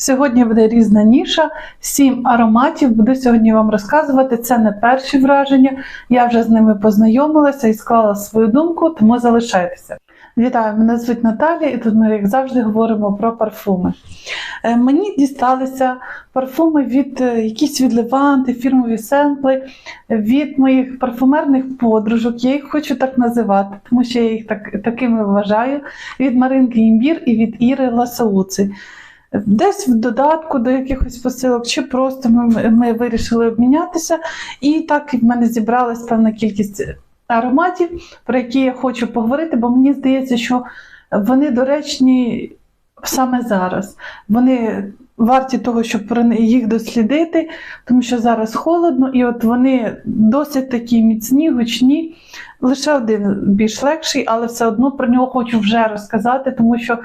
Сьогодні буде різна ніша, сім ароматів. Буду сьогодні вам розказувати. Це не перші враження. Я вже з ними познайомилася і склала свою думку, тому залишайтеся. Вітаю, мене звуть Наталія, і тут ми, як завжди, говоримо про парфуми. Е, Мені дісталися парфуми від е, якісь від Леванти, фірмові семпли, від моїх парфумерних подружок. Я їх хочу так називати, тому що я їх так, такими вважаю. Від Маринки Імбір і від Іри Ласауци. Десь в додатку до якихось посилок, чи просто ми, ми вирішили обмінятися. І так в мене зібралась певна кількість ароматів, про які я хочу поговорити, бо мені здається, що вони доречні саме зараз. Вони варті того, щоб їх дослідити, тому що зараз холодно, і от вони досить такі міцні, гучні. Лише один більш легший, але все одно про нього хочу вже розказати, тому що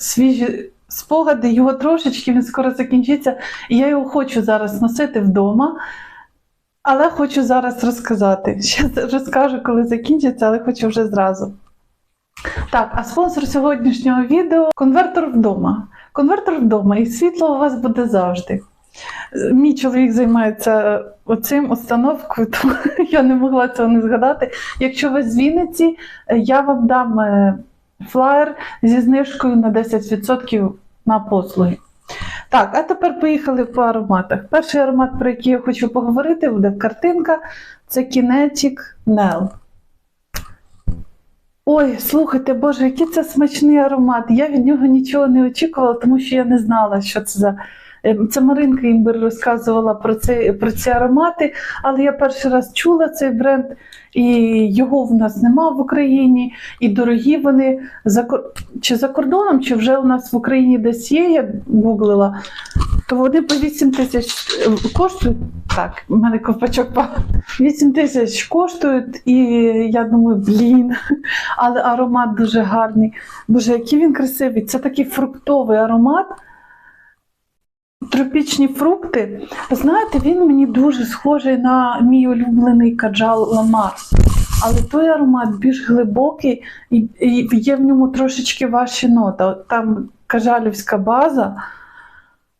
свіжі спогади, його трошечки, він скоро закінчиться, і я його хочу зараз носити вдома. Але хочу зараз розказати. Ще розкажу, коли закінчиться, але хочу вже зразу. Так, а спонсор сьогоднішнього відео конвертор вдома. Конвертор вдома, і світло у вас буде завжди. Мій чоловік займається оцим установкою, тому я не могла цього не згадати. Якщо ви з Вінниці, я вам дам е, флаєр зі знижкою на 10% на послуги. Так, а тепер поїхали по ароматах. Перший аромат, про який я хочу поговорити, буде картинка. Це Kinetic Nel. Ой, слухайте, Боже, який це смачний аромат. Я від нього нічого не очікувала, тому що я не знала, що це за. Ем, Це Маринка Імбир розказувала про, це, про ці аромати, але я перший раз чула цей бренд, і його в нас нема в Україні, і дорогі вони за, чи за кордоном, чи вже у нас в Україні десь є, я гуглила, то вони по 8 тисяч е, коштують. Так, у мене ковпачок пав. 8 тисяч коштують, і я думаю, блін, але аромат дуже гарний. Боже, який він красивий. Це такий фруктовий аромат. Тропічні фрукти. Знаєте, він мені дуже схожий на мій улюблений каджал Ламар. Але той аромат більш глибокий і, є в ньому трошечки важчі нота. От Там кажалівська база,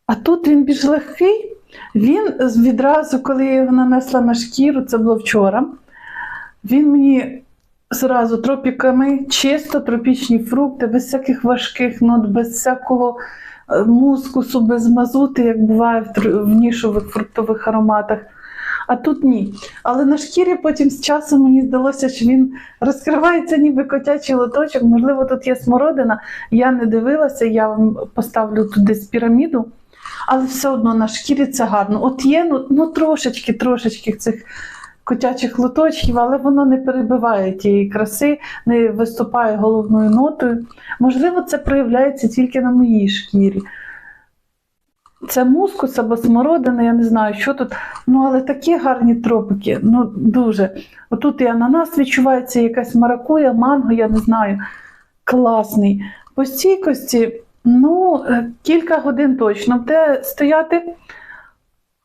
а тут він більш легкий. Він відразу, коли я його нанесла на шкіру, це було вчора. Він мені зразу тропіками, чисто тропічні фрукти, без всяких важких нот, без всякого е, мускусу, без мазути, як буває в, нішових фруктових ароматах. А тут ні. Але на шкірі потім з часом мені здалося, що він розкривається ніби котячий лоточок. Можливо, тут є смородина. Я не дивилася, я вам поставлю тут десь піраміду. Але все одно на шкірі це гарно. От є ну, ну трошечки, трошечки цих котячих лоточків, але воно не перебиває тієї краси, не виступає головною нотою. Можливо, це проявляється тільки на моїй шкірі. Це мускус або смородина, я не знаю, що тут. Ну, але такі гарні тропики, ну дуже. Отут і ананас відчувається, якась маракуя, манго, я не знаю. Класний. По стійкості, ну, е, кілька годин точно буде стояти.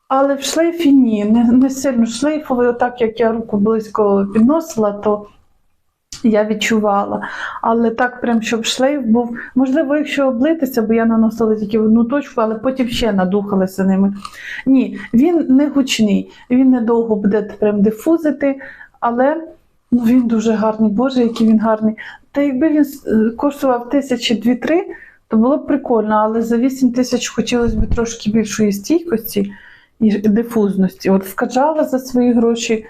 Але в шлейфі ні, не, не сильно шлейфовий, отак як я руку близько підносила, то я відчувала. Але так, прям щоб шлейф був. Можливо, якщо облитися, бо я наносила тільки одну точку, але потім ще надухалася ними. Ні, він не гучний, він недовго буде прям дифузити, але ну, він дуже гарний. Боже, який він гарний. Та якби він е, коштував тисячі дві-три, то було б прикольно, але за 8 тисяч хотілося б трошки більшої стійкості і дифузності. От вкажала за свої гроші е,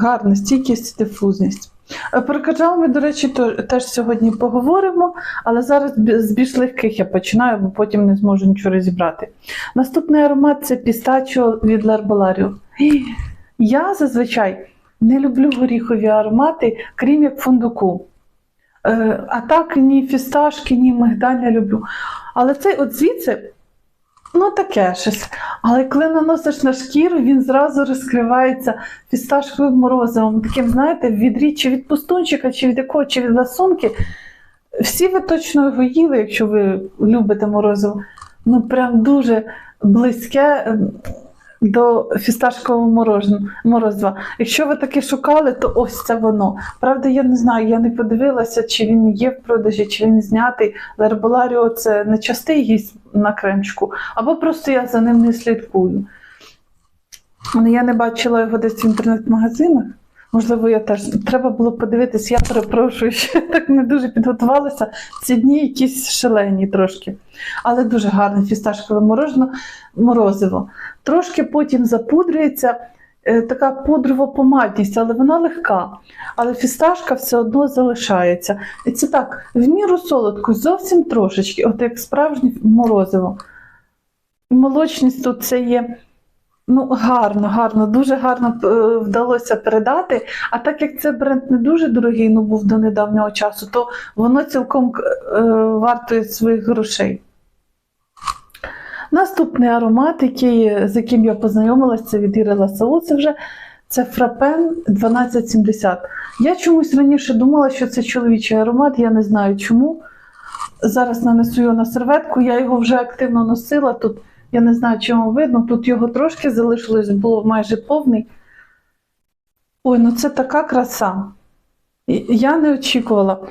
гарна стійкість і дифузність. Е, Про каджал ми, до речі, теж сьогодні поговоримо, але зараз з більш легких я починаю, бо потім не зможу нічого розібрати. Наступний аромат це пістачо від Ларболаріо. Я зазвичай не люблю горіхові аромати, крім як фундуку. Е, а так ні фісташки, ні мигдаль люблю. Але цей от звідси, ну таке щось. Але коли наносиш на шкіру, він зразу розкривається фісташковим морозивом. Таким, знаєте, в відрі чи від пустунчика, чи від якого, чи від ласунки. Всі ви точно його їли, якщо ви любите морозиво. Ну, прям дуже близьке, ем, до фісташкового морожен- морозива. Якщо ви таке шукали, то ось це воно. Правда, я не знаю, я не подивилася, чи він є в продажі, чи він знятий. Лерболаріо це не частий гість на кремчику, або просто я за ним не слідкую. Але я не бачила його десь в інтернет-магазинах. Можливо, я теж треба було подивитись, я перепрошую, що так не дуже підготувалася. Ці дні якісь шалені трошки. Але дуже гарне фісташкове морожено, морозиво. Трошки потім запудрюється е, така пудрова помадність, але вона легка. Але фісташка все одно залишається. І це так, в міру солодку, зовсім трошечки, от як справжнє морозиво. Молочність тут це є. Ну, гарно, гарно, дуже гарно е, вдалося передати. А так як це бренд не дуже дорогий, ну був до недавнього часу, то воно цілком е, вартує своїх грошей. Наступний аромат, який, з яким я познайомилася, це від Іри Ласау, це вже це Фрапен 1270. Я чомусь раніше думала, що це чоловічий аромат, я не знаю чому. Зараз нанесу його на серветку, я його вже активно носила. Тут я не знаю, чому видно, тут його трошки залишилось, було майже повний. Ой, ну це така краса. Я не очікувала.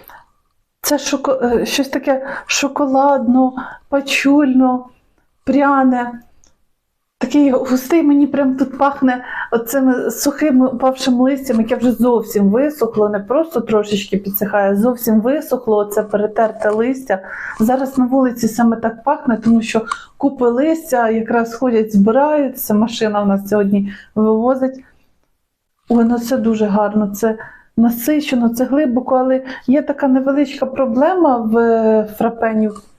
Це шоко... е, щось таке шоколадно, пачульно, пряне. Такий густий мені прям тут пахне оцими сухими упавшим листям, яке вже зовсім висохло, не просто трошечки підсихає, зовсім висохло, оце перетерте листя. Зараз на вулиці саме так пахне, тому що купи листя якраз ходять, збираються. Машина в нас сьогодні вивозить. Ой, ну це дуже гарно. Це насичено, це глибоко, але є така невеличка проблема в е, фрапенів.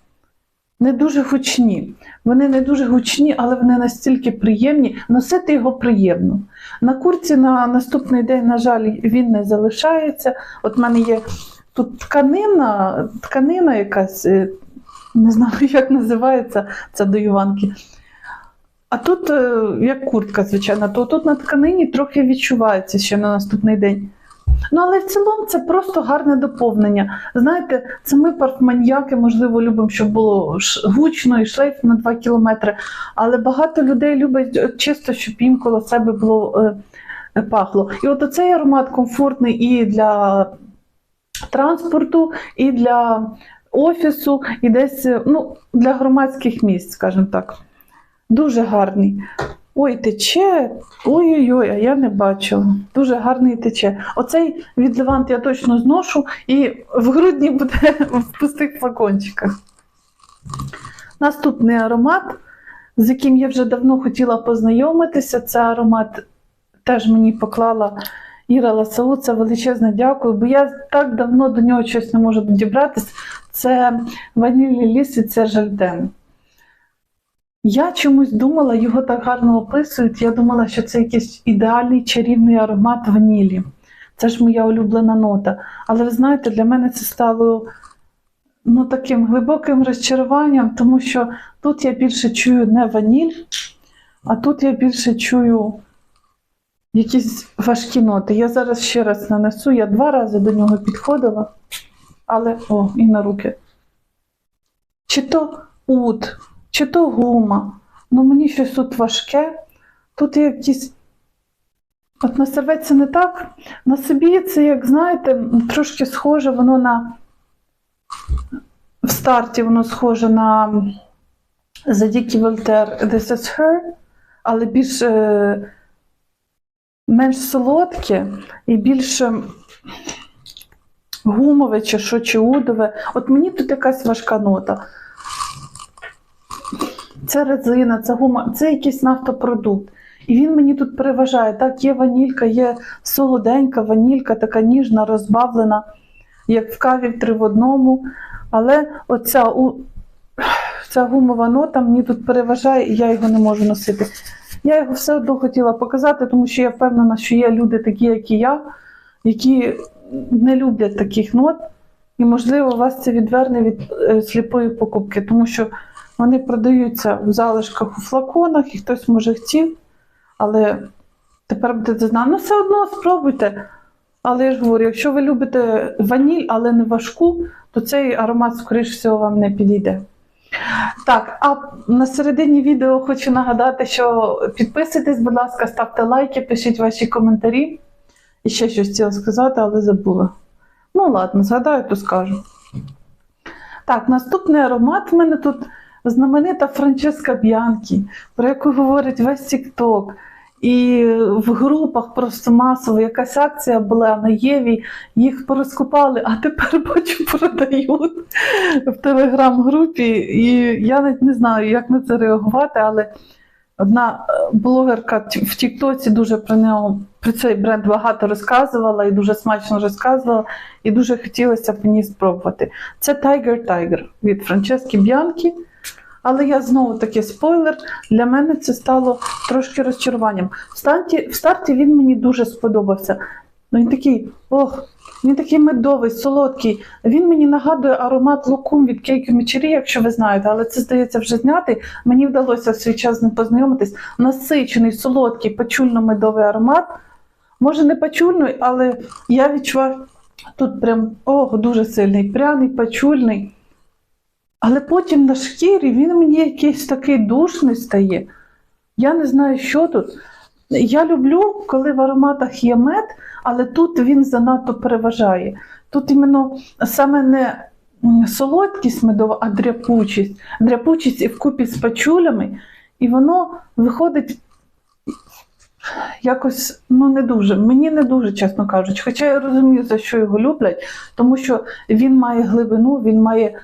Не дуже гучні. Вони не дуже гучні, але вони настільки приємні. Носити його приємно. На курці на наступний день, на жаль, він не залишається. От в мене є тут тканина, тканина якась, е, не знаю, як називається це до Іванки. А тут, е, як куртка, звичайно, то тут на тканині трохи відчувається ще на наступний день. Ну, але в цілому це просто гарне доповнення. Знаєте, це ми парфманіяки, можливо, любимо, щоб було гучно і шлейф на 2 кілометри. Але багато людей любить чисто, щоб їм коло себе було е, пахло. І от оцей аромат комфортний і для транспорту, і для офісу, і десь е, ну, для громадських місць, скажімо так. Дуже гарний. Ой, тече. Ой-ой-ой, а я не бачила. Дуже гарний тече. Оцей від Левант я точно зношу і в грудні буде в пустих флакончиках. Наступний аромат, з яким я вже давно хотіла познайомитися, це аромат теж мені поклала Іра Ласау. Це величезне дякую, бо я так давно до нього щось не можу дібратись. Це ванільний ліс від Сержальден. Я чомусь думала, його так гарно описують. Я думала, що це якийсь ідеальний чарівний аромат ванілі. Це ж моя улюблена нота. Але ви знаєте, для мене це стало ну, таким глибоким розчаруванням, тому що тут я більше чую не ваніль, а тут я більше чую якісь важкі ноти. Я зараз ще раз нанесу, я два рази до нього підходила, але о, і на руки. Чи то ут, чи то гума. Ну мені щось тут важке. Тут якісь. От на серветці не так. На собі це, як знаєте, трошки схоже воно на. В старті воно схоже на Задікі Вольтер This is Her, але більш е, менш солодке і більш гумове чи що, чи удове. От мені тут якась важка нота. Це резина, це гума, це якийсь нафтопродукт. І він мені тут переважає. Так, є ванілька, є солоденька ванілька, така ніжна, розбавлена, як в каві в три в одному. Але оця у... ця гумова нота мені тут переважає, і я його не можу носити. Я його все одно хотіла показати, тому що я впевнена, що є люди такі, як і я, які не люблять таких нот. І, можливо, вас це відверне від е, сліпої покупки, тому що вони продаються в залишках у флаконах, і хтось може хотів, але тепер будете знати. Ну, все одно спробуйте. Але я ж говорю, якщо ви любите ваніль, але не важку, то цей аромат, скоріш всього, вам не підійде. Так, а на середині відео хочу нагадати, що підписуйтесь, будь ласка, ставте лайки, пишіть ваші коментарі. І ще щось хотіла сказати, але забула. Ну, ладно, згадаю, то скажу. Так, наступний аромат в мене тут знаменита Франческа Б'янкі, про яку говорить весь TikTok. І в групах просто масово якась акція була на Єві, їх порозкупали, а тепер бачу, продають в телеграм-групі. І я навіть не знаю, як на це реагувати, але одна е, блогерка в Тіктоці дуже про нього про цей бренд багато розказувала і дуже смачно розказувала, і дуже хотілося мені спробувати. Це Tiger Tiger від Франчески Б'янкі. Але я знову таки спойлер. Для мене це стало трошки розчаруванням. В старті, в старті він мені дуже сподобався. Ну, він такий, ох, він такий медовий, солодкий. Він мені нагадує аромат лукум від Кейкі Мечері, якщо ви знаєте, але це здається вже зняти. Мені вдалося в свій час з ним познайомитись. Насичений, солодкий, пачульно-медовий аромат. Може, не пачульний, але я відчуваю тут прям ох, дуже сильний, пряний, пачульний. Але потім на шкірі він мені якийсь такий душний стає. Я не знаю, що тут. Я люблю, коли в ароматах є мед, але тут він занадто переважає. Тут іменно саме не солодкість медова, а дряпучість. Дряпучість і вкупі з пачулями, і воно виходить якось ну, не дуже. Мені не дуже, чесно кажучи. Хоча я розумію, за що його люблять, тому що він має глибину, він має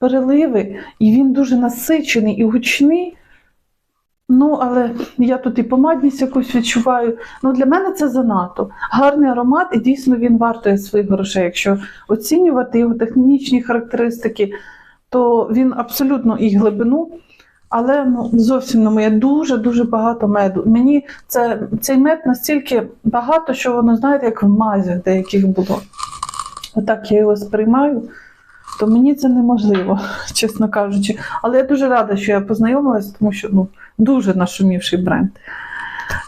переливи, і він дуже насичений і гучний. Ну, але я тут і помадність якусь відчуваю. Ну, для мене це занадто. Гарний аромат, і дійсно він вартує своїх грошей. Якщо оцінювати його технічні характеристики, то він абсолютно і глибину, але ну, зовсім не моє. Дуже-дуже багато меду. Мені це, цей мед настільки багато, що воно, знаєте, як в мазях деяких було. Отак я його сприймаю то мені це неможливо, чесно кажучи. Але я дуже рада, що я познайомилася, тому що ну, дуже нашумівший бренд.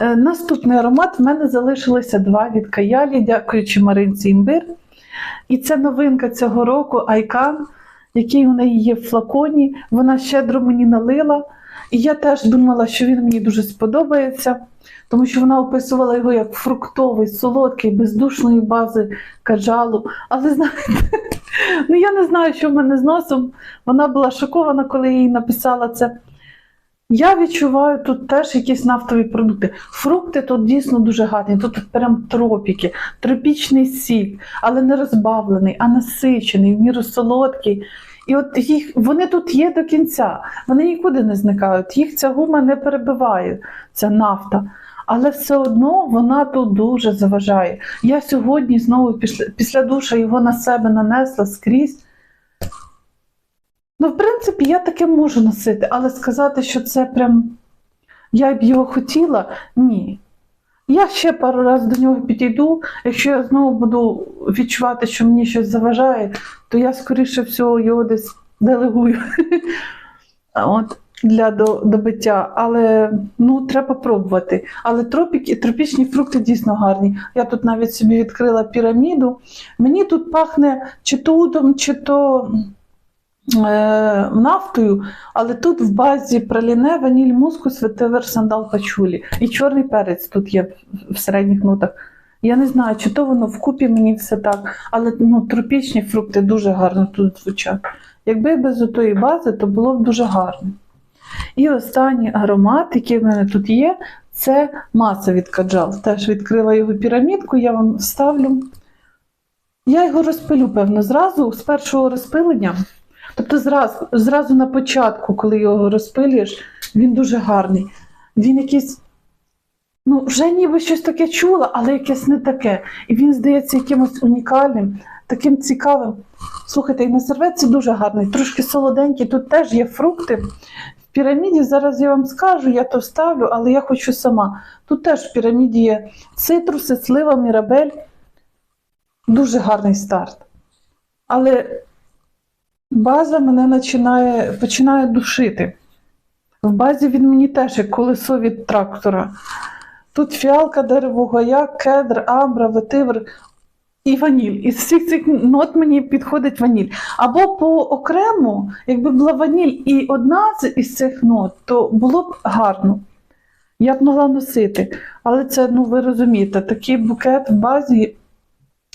Е, наступний аромат в мене залишилося два від Каялі, дякуючи Маринці Імбир. І це новинка цього року Айкан, який у неї є в флаконі. Вона щедро мені налила. І я теж думала, що він мені дуже сподобається, тому що вона описувала його як фруктовий, солодкий, бездушної бази каджалу. Але знаєте, ну я не знаю, що в мене з носом. Вона була шокована, коли їй написала це. Я відчуваю тут теж якісь нафтові продукти. Фрукти тут дійсно дуже гарні. Тут прям тропіки, тропічний сік, але не розбавлений, а насичений, в міру солодкий. І от їх вони тут є до кінця, вони нікуди не зникають. Їх ця гума не перебиває, ця нафта. Але все одно вона тут дуже заважає. Я сьогодні знову після, після душа його на себе нанесла скрізь. Ну, в принципі, я таке можу носити, але сказати, що це прям я б його хотіла, ні. Я ще пару разів до нього підійду. Якщо я знову буду відчувати, що мені щось заважає, то я, скоріше всього, його десь делегую От, для добиття. Але ну, треба пробувати. Але тропіки, тропічні фрукти дійсно гарні. Я тут навіть собі відкрила піраміду. Мені тут пахне чи то удом, чи то нафтою, але тут в базі праліне, ваніль, мускус, ветивер, сандал, пачулі. І чорний перець тут є в- середніх нотах. Я не знаю, чи то воно вкупі мені все так, але ну, тропічні фрукти дуже гарно тут звучать. Якби без отої бази, то було б дуже гарно. І останній аромат, який в мене тут є, це маса від Каджал. Теж відкрила його пірамідку, я вам вставлю. Я його розпилю, певно, зразу, з першого розпилення. Тобто зразу, зразу на початку, коли його розпилюєш, він дуже гарний. Він якийсь, ну, вже ніби щось таке чула, але якесь не таке. І він здається якимось унікальним, таким цікавим. Слухайте, і на серветці дуже гарний, трошки солоденький. Тут теж є фрукти. В піраміді зараз я вам скажу, я то вставлю, але я хочу сама. Тут теж в піраміді є цитруси, слива, мірабель. Дуже гарний старт. Але база мене починає, починає душити. В базі він мені теж як колесо від трактора. Тут фіалка, дерево, гояк, кедр, амбра, ветивер. і ваніль. Із всіх цих нот мені підходить ваніль. Або по окремо, якби була ваніль і одна із цих нот, то було б гарно. Я б могла носити. Але це, ну ви розумієте, такий букет в базі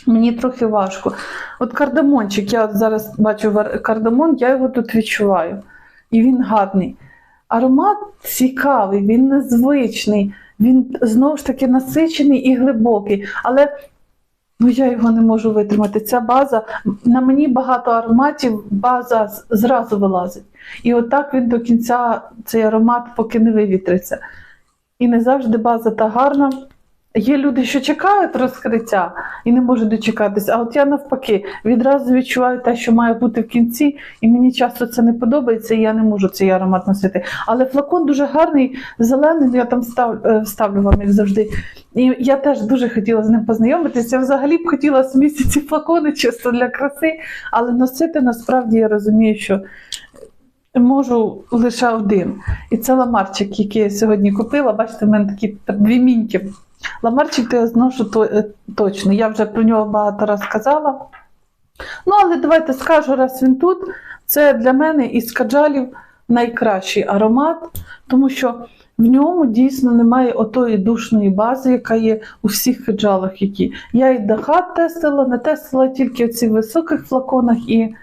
мені трохи важко. От кардамончик, я от зараз бачу кардамон, я його тут відчуваю. І він гарний. Аромат цікавий, він незвичний, він знову ж таки насичений і глибокий. Але ну, я його не можу витримати. Ця база, на мені багато ароматів, база зразу вилазить. І отак він до кінця цей аромат поки не вивітриться. І не завжди база та гарна. Є люди, що чекають розкриття і не можуть дочекатися. А от я навпаки відразу відчуваю те, що має бути в кінці, і мені часто це не подобається, і я не можу цей аромат носити. Але флакон дуже гарний, зелений, я там став, е, вставлю вам, як завжди. І я теж дуже хотіла з ним познайомитися. Я взагалі б хотіла змістити ці флакони чисто для краси, але носити насправді я розумію, що можу лише один. І це ламарчик, який я сьогодні купила. Бачите, в мене такі дві міньки. Ламарчик я зношу то, е, точно. Я вже про нього багато раз казала. Ну, але давайте скажу, раз він тут. Це для мене із каджалів найкращий аромат, тому що в ньому дійсно немає отої душної бази, яка є у всіх каджалах, які. Я і дахат тестила, не тестила тільки в цих високих флаконах і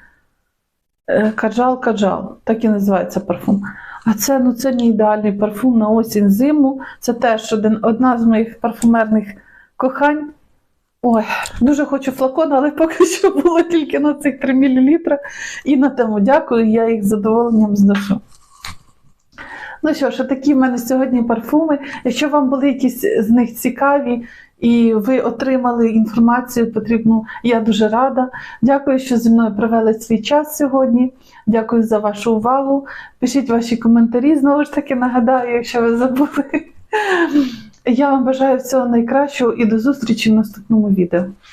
е, каджал-каджал, так і називається парфум. А це, ну, це мій ідеальний парфум на осінь зиму. Це теж один, одна з моїх парфумерних кохань. Ой, дуже хочу флакон, але поки що було тільки на цих 3 мл. І на тему дякую, я їх з задоволенням зношу. Ну що ж, такі в мене сьогодні парфуми. Якщо вам були якісь з них цікаві і ви отримали інформацію потрібну, я дуже рада. Дякую, що зі мною провели свій час сьогодні. Дякую за вашу увагу. Пишіть ваші коментарі. Знову ж таки, нагадаю, якщо ви забули. Я вам бажаю всього найкращого і до зустрічі в наступному відео.